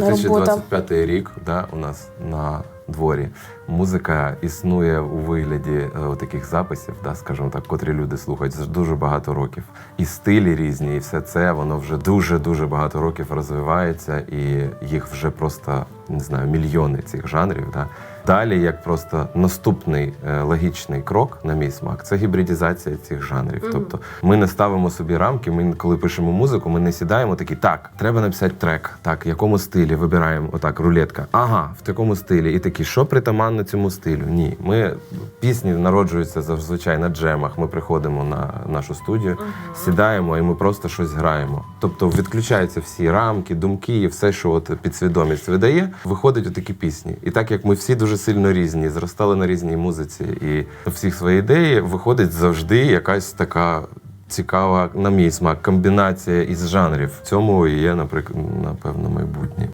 робота. 2025 рік да, у нас на дворі. Музика існує у вигляді е, таких записів, да, скажімо так, котрі люди слухають за дуже багато років. І стилі різні, і все це воно вже дуже дуже багато років розвивається, і їх вже просто не знаю, мільйони цих жанрів. Да. Далі, як просто наступний е, логічний крок, на мій смак, це гібридізація цих жанрів. Тобто ми не ставимо собі рамки. Ми коли пишемо музику, ми не сідаємо такі, так, треба написати трек. Так, в якому стилі вибираємо отак, рулетка. Ага, в такому стилі. І такі, що притаманно цьому стилю? Ні. Ми пісні народжуються зазвичай на джемах. Ми приходимо на нашу студію, сідаємо і ми просто щось граємо. Тобто відключаються всі рамки, думки і все, що от підсвідомість видає, виходять отакі пісні. І так як ми всі дуже сильно різні, зростали на різній музиці, і у всіх свої ідеї виходить завжди якась така. Цікава, на мій смак, комбінація із жанрів. В цьому і є, наприклад, напевно, майбутнє.